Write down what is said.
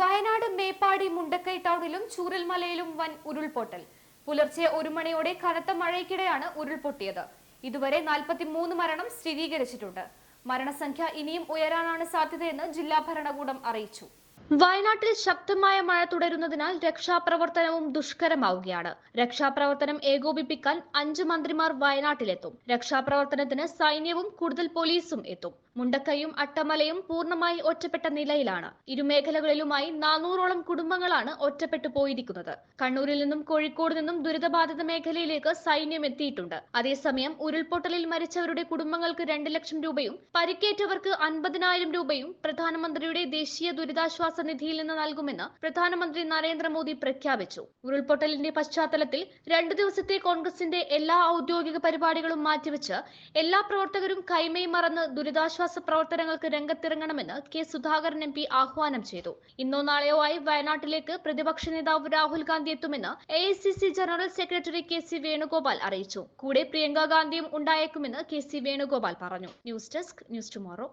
വയനാട് മേപ്പാടി മുണ്ടക്കൈ ടൗണിലും ചൂരൽമലയിലും വൻ ഉരുൾപൊട്ടൽ. പുലർച്ചെ ഒരു മണിയോടെ കനത്ത മഴയ്ക്കിടെയാണ് ഉരുൾപൊട്ടിയത്. ഇതുവരെ 43 മരണം സ്ഥിരീകരിച്ചിട്ടുണ്ട്. മരണസംഖ്യ ഇനിയും ഉയരാനാണ് സാധ്യതയെന്ന് ജില്ലാ ഭരണകൂടം അറിയിച്ചു. വയനാട്ടിൽ ശക്തമായ മഴ തുടരുന്നതിനാൽ രക്ഷാപ്രവർത്തനവും ദുഷ്കരമാവുകയാണ്. രക്ഷാപ്രവർത്തനം ഏകോപിപ്പിക്കാൻ അഞ്ച് മന്ത്രിമാർ വയനാട്ടിലെത്തും. രക്ഷാപ്രവർത്തനത്തിന് സൈന്യവും കൂടുതൽ പോലീസും എത്തും. മുണ്ടക്കയും അട്ടമലയും പൂർണമായി ഒറ്റപ്പെട്ട നിലയിലാണ്. ഇരുമേഖലകളിലുമായി നാനൂറോളം കുടുംബങ്ങളാണ് ഒറ്റപ്പെട്ടു പോയിരിക്കുന്നത്. കണ്ണൂരിൽ നിന്നും കോഴിക്കോട് നിന്നും ദുരിതബാധിത മേഖലയിലേക്ക് സൈന്യം എത്തിയിട്ടുണ്ട്. അതേസമയം ഉരുൾപൊട്ടലിൽ മരിച്ചവരുടെ കുടുംബങ്ങൾക്ക് രണ്ട് ലക്ഷം രൂപയും പരിക്കേറ്റവർക്ക് അൻപതിനായിരം രൂപയും പ്രധാനമന്ത്രിയുടെ ദേശീയ ദുരിതാശ്വാസ നിധിയിൽ നിന്ന് നൽകുമെന്ന് പ്രധാനമന്ത്രി നരേന്ദ്രമോദി പ്രഖ്യാപിച്ചു. ഉരുൾപൊട്ടലിന്റെ പശ്ചാത്തലത്തിൽ രണ്ടു ദിവസത്തെ കോൺഗ്രസിന്റെ എല്ലാ ഔദ്യോഗിക പരിപാടികളും മാറ്റിവെച്ച് എല്ലാ പ്രവർത്തകരും കൈമൈ മറന്ന് ദുരിതാശ്വാസ പ്രവർത്തനങ്ങൾക്ക് രംഗത്തിറങ്ങണമെന്ന് കെ സുധാകരൻ എം പി ആഹ്വാനം ചെയ്തു. ഇന്നോ നാളെയോ ആയി വയനാട്ടിലേക്ക് പ്രതിപക്ഷ നേതാവ് രാഹുൽ ഗാന്ധി എത്തുമെന്ന് A general secretary K C Venugopal അറിയിച്ചു. കൂടെ പ്രിയങ്ക ഗാന്ധിയും ഉണ്ടായേക്കുമെന്ന് കെ സി വേണുഗോപാൽ പറഞ്ഞു. News desk news tomorrow.